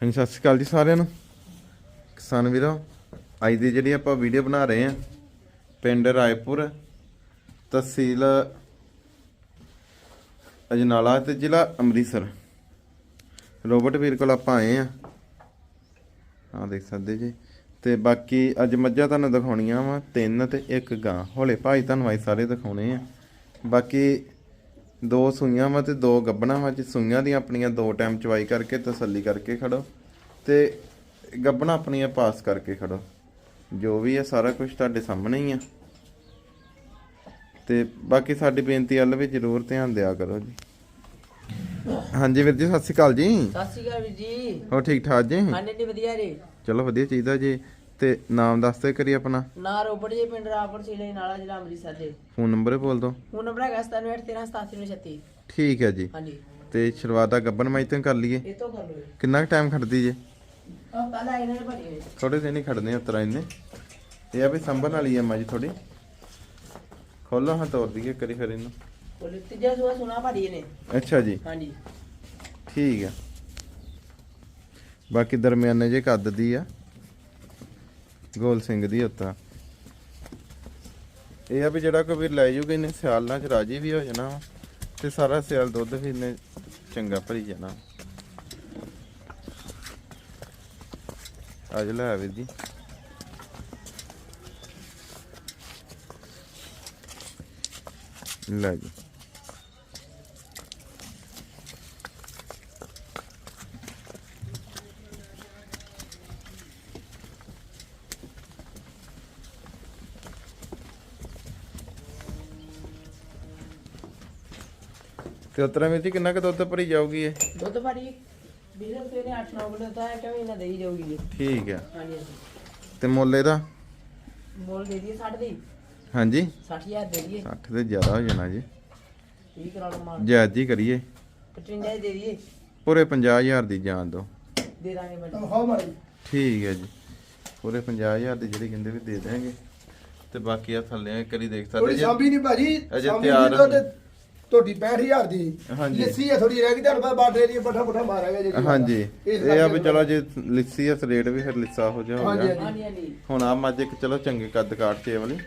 ਹਾਂਜੀ, ਸਤਿ ਸ਼੍ਰੀ ਅਕਾਲ ਜੀ ਸਾਰਿਆਂ ਨੂੰ। ਕਿਸਾਨ ਵੀਰੋ, ਅੱਜ ਦੀ ਜਿਹੜੀ ਆਪਾਂ ਵੀਡੀਓ ਬਣਾ ਰਹੇ ਆ ਪਿੰਡ ਰਾਏਪੁਰ, ਤਹਿਸੀਲ ਅਜਨਾਲਾ ਤੇ ਜ਼ਿਲ੍ਹਾ ਅੰਮ੍ਰਿਤਸਰ। ਰੋਬਰਟ ਵੀਰ ਕੋਲ ਆਪਾਂ ਆਏ ਆ ਆ ਦੇਖ ਸਕਦੇ ਜੀ। ਤੇ ਬਾਕੀ ਅੱਜ ਮੱਝਾਂ ਤੁਹਾਨੂੰ ਦਿਖਾਉਣੀਆਂ ਵਾ, ਤਿੰਨ ਤੇ ਇੱਕ ਗਾਂ। ਹੌਲੇ ਭਾਈ ਤੁਹਾਨੂੰ ਅੱਜ ਸਾਰੇ ਦਿਖਾਉਣੇ ਆ। ਬਾਕੀ ਦੋ ਸੂਈਆਂ ਵਾ ਤੇ ਦੋ ਗੱਬਣਾ ਵਾ ਜੀ ਸੂਈਆਂ ਦੀਆਂ ਆਪਣੀਆਂ ਦੋ ਟਾਈਮ ਚਵਾਈ ਕਰਕੇ ਤਸੱਲੀ ਕਰਕੇ ਖੜੋ ਤੇ ਗੱਬਣਾ ਆਪਣੀਆਂ ਪਾਸ ਕਰਕੇ ਖੜੋ। ਜੋ ਵੀ ਹੈ ਸਾਰਾ ਕੁਝ ਤੁਹਾਡੇ ਸਾਹਮਣੇ ਹੀ ਆ। ਤੇ ਬਾਕੀ ਸਾਡੀ ਬੇਨਤੀ ਵੱਲ ਵੀ ਜ਼ਰੂਰ ਧਿਆਨ ਦਿਆ ਕਰੋ ਜੀ। ਹਾਂਜੀ ਵੀਰ ਜੀ ਸਤਿ ਸ਼੍ਰੀ ਅਕਾਲ ਜੀ। ਸਤਿ ਸ਼੍ਰੀ ਅਕਾਲ ਵੀਰ ਜੀ। ਹੋ ਠੀਕ ਠਾਕ ਜੀ? ਹਾਂਜੀ ਜੀ ਵਧੀਆ ਜੀ। ਚਲੋ ਵਧੀਆ ਚਾਹੀਦਾ ਜੀ। ਤੇ ਨਾਮ ਦੱਸਦੇ ਕਰੀ ਆਪਣਾ। ਨਾ ਰੋਪੜ ਜੀ ਪਿੰਡ ਰਾਪੁਰ ਜ਼ਿਲ੍ਹੇ ਨਾਲਾ ਜ਼ਿਲ੍ਹਾ ਅੰਮ੍ਰਿਤਸਰ ਦੇ। ਫੋਨ ਨੰਬਰ ਬੋਲ ਦਿਓ। ਫੋਨ ਨੰਬਰ ਹੈਗਾ 97138736 ਠੀਕ ਹੈ ਜੀ। ਹਾਂਜੀ। ਤੇ ਸ਼ੁਰੂਆਤ ਦਾ ਗੱਬਨ ਮਾਈ ਤੋਂ ਕਰ ਲਈਏ। ਇਹ ਤੋਂ ਕਰ ਲਓ। ਕਿੰਨਾ ਟਾਈਮ ਖੜਦੀ ਜੇ? ਆ ਪਹਿਲਾਂ ਇਹਨਾਂ ਨੇ ਭਰੀ ਥੋੜੇ ਦਿਨ ਹੀ ਖੜਨੇ ਉਤਰਾ ਇਹਨੇ ਇਹ ਆ ਵੀ ਸੰਭਣ ਵਾਲੀ ਆ ਮੱਝ ਥੋੜੀ ਖੋਲੋ ਹਾਂ ਤੋੜ ਦਈਏ ਕਰੀ ਫਿਰ ਇਹਨੂੰ। ਬੋਲੇ ਤੀਜਾ ਸੁਆ ਸੁਣਾ ਭਰੀ ਨੇ ਅੱਛਾ ਜੀ। ਹਾਂਜੀ। ਠੀਕ ਆ। ਬਾਕੀ ਦਰਮਿਆਨੇ ਜੇ ਕੱਦ ਦੀ ਆ। ਗੋਲ ਸਿੰਘ ਦੀ ਉੱਤਾ ਇਹ ਆ ਵੀ ਜਿਹੜਾ ਕੋਈ ਵੀ ਲੈ ਜੂਗਾ, ਇਹਨੇ ਸਿਆਲਾਂ ਚ ਰਾਜੀ ਵੀ ਹੋ ਜਾਣਾ ਵਾ, ਤੇ ਸਾਰਾ ਸਿਆਲ ਦੁੱਧ ਵੀ ਇਹਨੇ ਚੰਗਾ ਭਰੀ ਜਾਣਾ। ਅੱਜ ਲੈ ਵੀਰ ਜੀ। ਲੈ ਜੀ। ਤੇ ਉਤਰਾ ਵੀਰ ਜੀ ਕਿੰਨਾ ਕੁ ਦੁੱਧ ਭਰੀ ਜਾਊਗੀ ਇਹ? ਦੁੱਧ ਭਰੀ ਵੀਰੇ ਸਵੇਰੇ 8-9 ਕਿਲੋ ਤਾਂ ਕਿਵੇਂ ਇਹਨਾਂ ਦੇਈ ਜਾਊਗੀ ਠੀਕ ਆ ਹਾਂਜੀ ਹਾਂਜੀ। ਤੇ ਮੁੱਲ ਇਹਦਾ? ਮੋਲ ਦੇ ਦਈਏ 60 ਦੀ। ਹਾਂਜੀ। 60000 ਦੇ ਦਈਏ। 60 ਤੇ ਜ਼ਿਆਦਾ ਹੋ ਜਾਣਾ ਜੀ। 30 ਕਰਾ ਲਓ ਮਾਲ ਜਾਇਜ਼ ਕਰੀਏ। 55 ਦੇ ਦਈਏ। ਪੂਰੇ 50000 ਦੀ ਜਾਨ ਦੋ ਦੇ ਦਾਂਗੇ ਬੱਚੇ ਹਾਂ ਮਾਰੀ ਠੀਕ ਹੈ ਜੀ। ਪੂਰੇ 50000 ਦੀ ਜਿਹੜੀ ਕਹਿੰਦੇ ਵੀ ਦੇ ਦੇਣਗੇ। ਤੇ ਬਾਕੀ ਆ ਥੱਲੇ ਕਰੀ ਦੇਖ ਸਕਦੇ ਥੋੜੀ ਜੀ ਸਾਂਭੀ ਨਹੀਂ ਭਾਜੀ। ਅਜੇ ਸਾਂਭੀ ਤਿਆਰ ਨਹੀਂ ਤਾਂ ਤੁਹਾਡੀ 65000 ਦੀ। ਹਾਂਜੀ। ਲੱਸੀ ਹੈ ਥੋੜੀ ਰਹਿ ਗਈ ਤੁਹਾਨੂੰ ਪਤਾ ਬਾਟੇ ਦੀ ਪੱਠਾ ਪੱਠਾ ਮਾਰਾਂਗੇ ਜੀ ਹਾਂਜੀ। ਇਸ ਇਹ ਆ ਵੀ ਚਲੋ ਜੇ ਲਿੱਸੀ ਆ ਰੇਟ ਵੀ ਫਿਰ ਲਿੱਸਾ ਹੋ ਜਾ ਹੋ ਹਾਂਜੀ, ਗਿਆ ਹਾਂਜੀ ਹਾਂਜੀ। ਹੁਣ ਆ ਮੱਝ ਇੱਕ ਚਲੋ ਚੰਗੇ ਕੱਦ ਕਾਟ ਚੇ ਵਾਲੀ।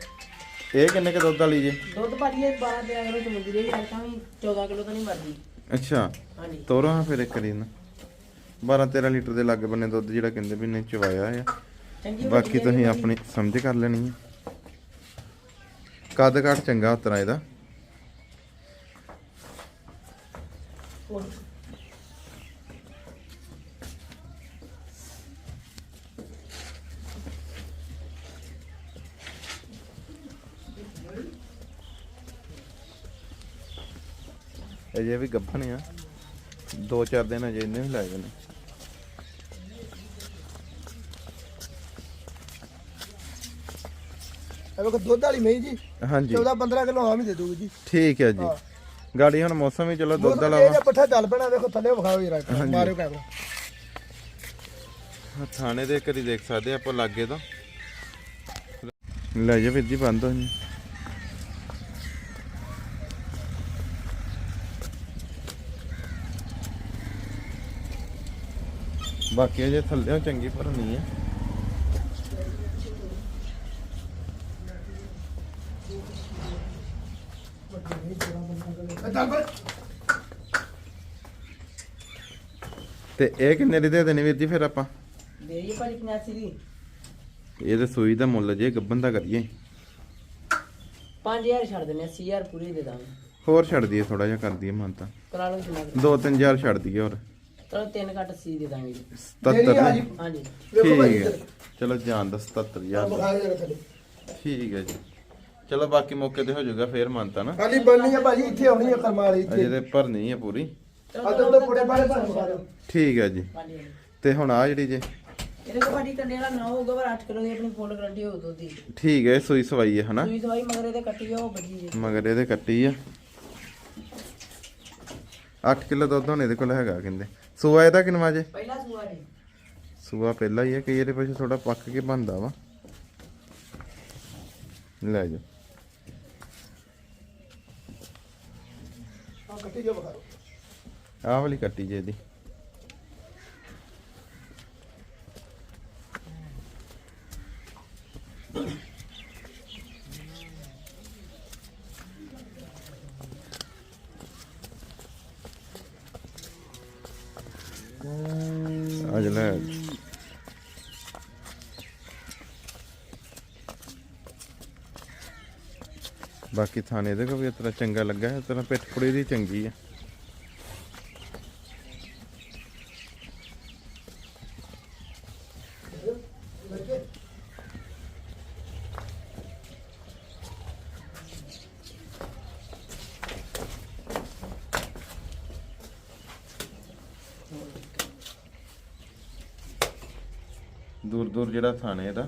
ਇਹ ਕਿੰਨੇ ਕ ਦੁੱਧ ਵਾਲੀ ਜੀ? ਦੁੱਧ ਭਰੀ ਹੈ 12 13 ਕਿਲੋ ਸਮੁੰਦਰੀ ਵੀ ਹਲਕਾ ਵੀ 14 ਕਿਲੋ ਤਾਂ ਨਹੀਂ ਮਰਦੀ। ਅੱਛਾ। ਹਾਂਜੀ। ਤੋਰੋ ਹਾਂ ਫਿਰ ਇੱਕ ਵਾਰੀ ਨਾ। 12 13 ਲੀਟਰ ਦੇ ਲਾਗੇ ਬੰਨੇ ਦੁੱਧ ਜਿਹੜਾ ਕਹਿੰਦੇ ਵੀ ਨੇ ਚਵਾਇਆ ਆ। ਚੰਗੀ ਬਾਕੀ ਤੁਸੀਂ ਆਪਣੀ ਸਮਝ ਕਰ ਲੈਣੀ ਹੈ ਕੱਦ ਕਾਟ ਚੰਗਾ ਉਤਰਾ ਇਹਦਾ। ਅਜੇ ਵੀ ਗੱਭਣ ਆ। ਦੋ ਚਾਰ ਦਿਨ ਅਜੇ ਇਹਨੇ ਵੀ ਲਾਏ ਨੇ। ਇਹ ਵੇਖੋ ਦੁੱਧ ਵਾਲੀ ਮਹੀਂ ਜੀ ਹਾਂਜੀ। 14 15 ਕਿਲੋ ਆਮ ਹੀ ਦੇ ਦੂਗੀ ਜੀ। ਠੀਕ ਹੈ ਜੀ। ਹਾਂ। ਗਾੜੀ ਹੁਣ ਮੌਸਮ ਵੀ ਚਲੋ ਦੁੱਧ ਵਾਲਾ ਵਾ। ਪੱਠਾ ਚੱਲ ਪੈਣਾ ਵੇਖੋ ਥੱਲੇ ਵਿਖਾਓ ਜਰਾ। ਮਾਰਿਓ ਕੈਮਰਾ ਥਾਣੇ ਦੇ ਕਰੀ ਦੇਖ ਸਕਦੇ ਆਪਾਂ ਲਾਗੇ ਤੋਂ। ਲੈ ਜਾ ਵੀਰ ਜੀ ਬੰਦ ਹੋ ਜੀ ਬਾਕੀ ਅਜੇ ਥੱਲੇ ਚੰਗੀ ਭਰਨੀ ਹੈ ਚੱਲ ਪੈ ਤੇ ਇਹ ਕਿੰਨੇ ਦੀ ਦੇ ਦੇਣੀ ਵੀਰ ਜੀ ਫਿਰ ਆਪਾਂ? ਦਈਏ ਭਾਜੀ 85 ਦੀ। ਇਹ ਤੇ ਸੂਈ ਦਾ ਮੁੱਲ ਜੇ ਗੱਬਨ ਦਾ ਕਰੀਏ। 5000 ਛੱਡ ਦਿੰਦੇ 80000 ਪੂਰੀ ਦੇ ਦਾਂਗੇ। ਹੋਰ ਛੱਡ ਦਈਏ ਥੋੜਾ ਜਿਹਾ ਕਰ ਦਈਏ ਮੰਨ ਤਾਂ ਕਰਾ ਲਓ ਕੁ। ਤਿੰਨ ਹਜ਼ਾਰ ਛੱਡ ਦਈਏ ਹੋਰ। ਚਲੋ 3 ਘੱਟ 80 ਦੇ ਦਾਂਗੇ ਜੀ। 77 ਹਾਂਜੀ। ਹਾਂਜੀ ਵੇਖੋ ਭਾਜੀ ਠੀਕ ਹੈ। ਚਲੋ ਜਾਣ ਦਾ 77000 ਦਾ ਵਿਖਾਓ ਜਰਾ ਥੱਲੇ ਠੀਕ ਹੈ ਜੀ। ਚਲੋ ਬਾਕੀ ਮੌਕੇ ਤੇ ਹੋ ਜਾਊਗਾ ਫੇਰ ਮੰਨਤਾ ਨਾ। ਖਾਲੀ ਬਣਨੀ ਹੈ ਭਾਜੀ ਇੱਥੇ ਆਉਣੀ ਹੈ ਕਰਮਾਲੀ ਅਜੇ ਇੱਥੇ। ਤੇ ਭਰਨੀ ਹੈ ਪੂਰੀ। ਆ ਤਾਂ ਪੁੜੇ ਭਰ ਵਿਖਾ ਦਿਓ ਠੀਕ ਹੈ ਜੀ। ਤੇ ਹੁਣ ਆ ਜਿਹੜੀ ਜੇ। ਇਹਦੇ ਕੋ ਭਾਜੀ ਕੰਡੇ ਵਾਲਾ ਨਾ ਹੋਊਗਾ ਪਰ 8 ਕਿਲੋ ਦੀ ਆਪਣੀ ਫੁੱਲ ਗਰੰਟੀ ਹੋ ਦੁੱਧ ਦੀ। ਠੀਕ ਹੈ ਸੂਈ ਸਵਾਈ ਹੈ ਹਨਾ? ਸੂਈ ਦਵਾਈ ਮਗਰ ਇਹਦੇ ਕੱਟੀ ਆ ਉਹ ਬੱਜੀ ਜੀ। ਮਗਰ ਇਹਦੇ ਕੱਟੀ ਆ। 8 ਕਿਲੋ ਦੁੱਧ ਹੁਣ ਇਹਦੇ ਕੋਲ ਹੈਗਾ ਕਹਿੰਦੇ। ਸੂਆ ਇਹਦਾ ਕਿੰਨਾ ਜੇ? ਪਹਿਲਾ ਸੂਆ ਜੀ। ਸੂਆ ਪਹਿਲਾਂ ਹੀ ਹੈ ਕਈ ਇਹਦੇ ਪਿੱਛੇ ਥੋੜਾ ਪੱਕ ਕੇ ਬਣਦਾ ਵਾ। ਲੈ ਜਾ ਕੱਟੀ ਜਾ ਬਖਾਰੋ ਆਹ ਵਾਲੀ ਕੱਟੀ ਜੇ ਇਹਦੀ। ਅਜਲਾ ਬਾਕੀ ਥਾਣੇ ਦੇ ਕੋ ਵੀ ਇਸ ਤਰ੍ਹਾਂ ਚੰਗਾ ਲੱਗਾ, ਇਸ ਤਰ੍ਹਾਂ ਪਿੱਠ ਪੁੜੀ ਦੀ ਚੰਗੀ ਆ। ਦੂਰ ਦੂਰ ਜਿਹੜਾ ਥਾਣੇ ਇਹਦਾ।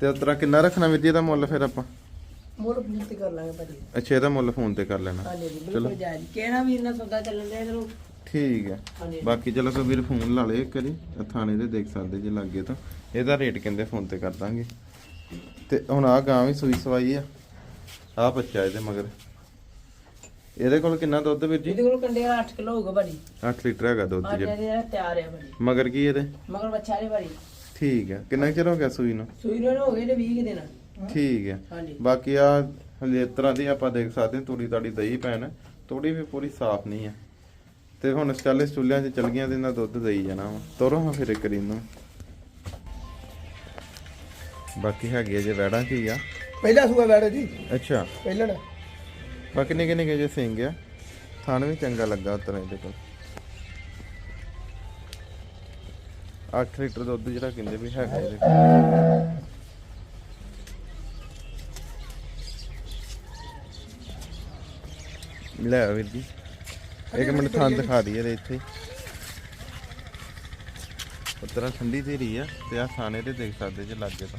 ਤੇ ਉਸ ਕਿੰਨਾ ਰੱਖਣਾ ਵੀਰ ਜੀ ਇਹਦਾ ਮੁੱਲ ਫਿਰ ਆਪਾਂ? ਮੁੱਲ ਪੂਰਤੀ ਕਰ ਲਾਂਗੇ ਭਾਜੀ। ਅੱਛਾ ਇਹਦਾ ਮੁੱਲ ਫੋਨ ਤੇ ਕਰ ਲੈਣਾ। ਹਾਂਜੀ ਜੀ ਚਲੋ। ਬਿਲਕੁਲ ਜਾਇਜ਼। ਕਿਹੜਾ ਵੀਰ ਨਾਲ ਸੌਦਾ ਚੱਲਣ ਦੇ ਇਧਰੋਂ ਠੀਕ ਹੈ। ਬਾਕੀ ਚਲੋ ਕੋਈ ਵੀਰ ਫੋਨ ਲਾ ਲੇ ਆਹ ਥਾਣੇ ਦੇ ਦੇਖ ਸਕਦੇ ਜੇ ਲੱਗੇ ਤਾਂ। ਇਹਦਾ ਰੇਟ ਕਹਿੰਦੇ ਫੋਨ ਤੇ ਕਰ ਦਾਂਗੇ। ਤੇ ਹੁਣ ਆ ਗਾਂ ਵੀ ਸੂਈ ਸਵਾਈ ਆ। ਆ ਬੱਚਾ ਇਹਦੇ ਮਗਰ। ਇਹਦੇ ਕੋਲ ਕਿੰਨਾ ਦੁੱਧ ਵੀਰ ਜੀ? ਇਹਦੇ ਕੋਲ ਕੰਡੇ 8 ਕਿਲੋ ਹੋਊਗਾ ਭਾਜੀ। 8 ਲੀਟਰ ਹੈਗਾ ਦੁੱਧ ਅੱਜ ਜਿਹੜਾ ਇਹਦੇ ਤਿਆਰ ਹੈ ਭਾਜੀ। ਮਗਰ ਕੀ ਇਹਦੇ? ਮਗਰ ਬੱਚਾ ਨੇ ਭਾਜੀ। ਠੀਕ ਹੈ। ਕਿੰਨਾ ਕੁ ਚਿਰ ਹੋ ਗਿਆ ਸੂਈ ਨੂੰ? ਸੂਈ ਨੂੰ ਹੋ ਗਏ ਨੇ 20 ਕੁ ਦਿਨ। ਠੀਕ ਹੈ। ਹਾਂਜੀ। ਬਾਕੀ ਆ ਹਲੇ ਇਸ ਤਰ੍ਹਾਂ ਦੀ ਆਪਾਂ ਦੇਖ ਸਕਦੇ ਹਾਂ ਤੂੜੀ ਤਾੜੀ ਦਹੀਂ ਪੈਣ ਤੂੜੀ ਵੀ ਪੂਰੀ ਸਾਫ਼ ਨਹੀਂ ਆ ਤੇ ਹੁਣ ਸਟੈਲੇ ਚੁੱਲ੍ਹਿਆਂ 'ਚ ਚਲ ਗਈਆਂ ਤੇ ਇਹਨਾਂ ਦੁੱਧ ਦੇਈ ਜਾਣਾ ਵਾ। ਤੋਰੋ ਹਾਂ ਫਿਰ ਇੱਕ ਨੂੰ ਬਾਕੀ ਹੈਗੇ ਜੇ ਵੈੜਾਂ 'ਚ ਹੀ ਆ। ਪਹਿਲਾ ਸੂਆ ਬੈਠੇ ਜੀ। ਅੱਛਾ। ਪਹਿਲਣ ਬਾਕੀ ਨਿੱਕੇ ਨਿੱਕੇ ਜੇ ਸਿੰਘ ਆ। ਥਣ ਵੀ ਚੰਗਾ ਲੱਗਾ ਉਤਰੇ ਇਹਦੇ ਕੋਲ। 8 ਲੀਟਰ ਦੁੱਧ ਜਿਹੜਾ ਕਹਿੰਦੇ ਵੀ ਹੈਗਾ ਇਹਦੇ ਕੋਲ। ਲੈ ਆ ਵੀਰ ਜੀ। ਇੱਕ ਮਿੰਟ ਥਾਂ ਦਿਖਾ ਦਈਏ ਇਹਦੇ ਇੱਥੇ। ਉਤਰਾ ਠੰਡੀ ਧੀਰੀ ਆ ਤੇ ਆ ਥਾਣੇ ਤੇ ਦੇਖ ਸਕਦੇ ਜੇ ਲੱਗੇ ਤਾਂ।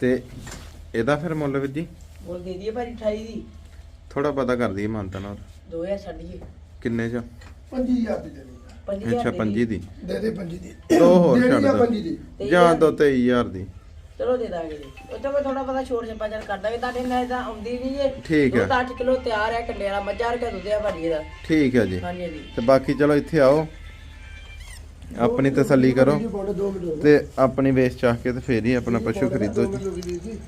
ਤੇ ਇਹਦਾ ਫਿਰ ਮੁੱਲ ਵੀਰ ਜੀ? ਮੁੱਲ ਦੇ ਦਈਏ ਭਾਜੀ 28 ਦੀ। ਥੋੜਾ ਪਤਾ ਕਰ ਦਈਏ ਮਾਨਤਾ ਨਾਲ। 2000 ਛੱਡ ਦਈਏ। ਕਿੰਨੇ ਚ? 25000 ਦੀ ਦੇਣੀ ਆ। 5000 ਅੱਛਾ ਪੰਜੀ ਦੀ। ਦੇ ਦੇ ਪੰਜੀ ਦੀ। ਦੋ ਹੋਰ ਦੇਣੀ ਛੱਡ ਆ ਦੋ। ਪੰਜੀ ਦੀ। ਜਾਂ ਦੋ 23000 ਦੀ। ਚਲੋ ਦੇ ਦਾਂਗੇ ਜੀ। ਉਹ ਤਾਂ ਮੈਂ ਥੋੜਾ ਪਤਾ ਛੋੜ ਛਪਾ ਚੱਲ ਕਰ ਦਾਂਗੇ ਤੁਹਾਡੇ ਨਾਲ ਤਾਂ ਆਉਂਦੀ ਨਹੀਂ ਜੇ ਠੀਕ ਹੈ। 8 ਕਿਲੋ ਤਿਆਰ ਹੈ ਕੰਡੇ ਵਾਲਾ। ਮੱਝਾਂ ਰਕੇ ਦੁੱਧ ਆ ਭਾਜੀ ਇਹਦਾ। ਠੀਕ ਹੈ ਜੀ। ਹਾਂਜੀ ਹਾਂਜੀ। ਤੇ ਬਾਕੀ ਚਲੋ ਇੱਥੇ ਆਓ। ਆਪਣੀ ਤਸੱਲੀ ਕਰੋ ਜੀ ਬੋਲੇ 2 ਮਿੰਟ ਤੇ ਆਪਣੀ ਵੇਚ ਚਾਹ ਕੇ ਤੇ ਫੇਰ ਹੀ ਆਪਣਾ ਪਸ਼ੂ ਖਰੀਦੋ ਜੀ।